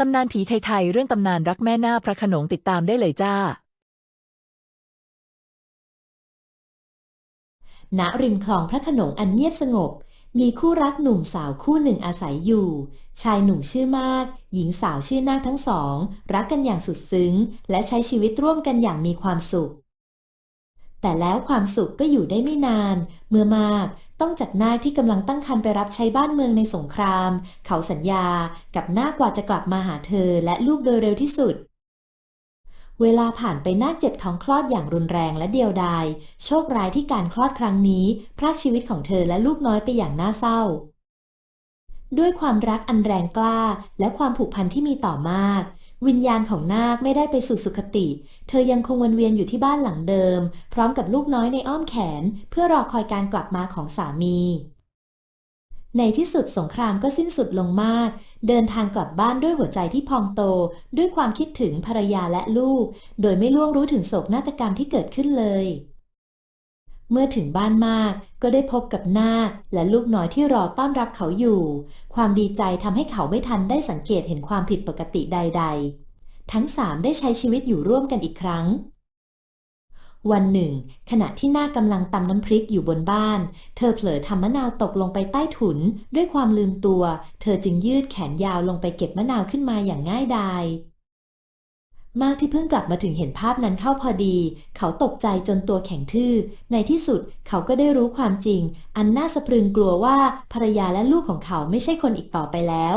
ตำนานผีไทยๆเรื่องตำนานรักแม่นาคพระขนงติดตามได้เลยจ้า ณ ริมคลองพระขนงอันเงียบสงบ มีคู่รักหนุ่มสาวคู่หนึ่งอาศัยอยู่ ชายหนุ่มชื่อมากหญิงสาวชื่อนาคทั้งสอง รักกันอย่างสุดซึ้ง และใช้ชีวิตร่วมกันอย่างมีความสุข แต่แล้วความสุขก็อยู่ได้ไม่นาน เมื่อมากต้องจากนาคที่กำลังตั้งครรภ์ไปรับใช้บ้านเมืองในสงคราม เขาสัญญากับนาคกว่าจะกลับมาหาเธอและลูกโดยเร็วที่สุด เวลาผ่านไปนาคเจ็บท้องคลอดอย่างรุนแรงและเดียวดาย โชคร้ายที่การคลอดครั้งนี้ พรากชีวิตของเธอและลูกน้อยไปอย่างน่าเศร้า ด้วยความรักอันแรงกล้าและความผูกพันที่มีต่อมาก วิญญาณของนาคไม่ได้ไปสู่สุคติ เธอยังคงวนเวียนอยู่ที่บ้านหลังเดิม พร้อมกับลูกน้อยในอ้อมแขน เพื่อรอคอยการกลับมาของสามี ในที่สุดสงครามก็สิ้นสุดลงมาก เดินทางกลับบ้านด้วยหัวใจที่พองโต ด้วยความคิดถึงภรรยาและลูก โดยไม่ล่วงรู้ถึงโศกนาฏกรรมที่เกิดขึ้นเลย เมื่อถึงบ้านมากก็ได้พบกับนาคและลูกน้อยที่รอต้อนรับเขาอยู่ ความดีใจทำให้เขาไม่ทันได้สังเกตเห็นความผิดปกติใด ๆ ทั้งสามได้ใช้ชีวิตอยู่ร่วมกันอีกครั้ง วันหนึ่ง ขณะที่นาคกำลังตำน้ำพริกอยู่บนบ้าน เธอเผลอทำมะนาวตกลงไปใต้ถุน ด้วยความลืมตัว เธอจึงยืดแขนยาวลงไปเก็บมะนาวขึ้นมาอย่างง่ายดาย มากที่เพิ่งกลับมาถึงเห็นภาพนั้นเข้าพอดี เขาตกใจจนตัวแข็งทื่อ ในที่สุดเขาก็ได้รู้ความจริง อันน่าสะพรึงกลัวว่าภรรยาและลูกของเขาไม่ใช่คนอีกต่อไปแล้ว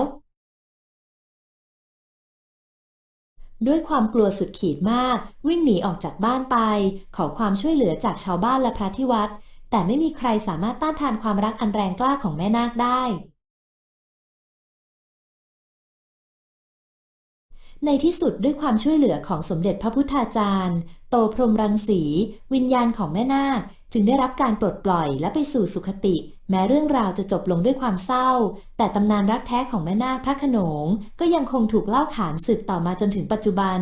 ด้วยความกลัวสุดขีดมาก วิ่งหนีออกจากบ้านไป ขอความช่วยเหลือจากชาวบ้านและพระที่วัด แต่ไม่มีใครสามารถต้านทานความรักอันแรงกล้าของแม่นาคได้ ในที่สุดด้วยความช่วยเหลือของสมเด็จพระพุทธาจารย์ โตพรหมรังสี วิญญาณของแม่นาคจึงได้รับการปลดปล่อยและไปสู่สุคติ แม้เรื่องราวจะจบลงด้วยความเศร้า แต่ตำนานรักแท้ของแม่นาคพระขนง ก็ยังคงถูกเล่าขานสืบต่อมาจนถึงปัจจุบัน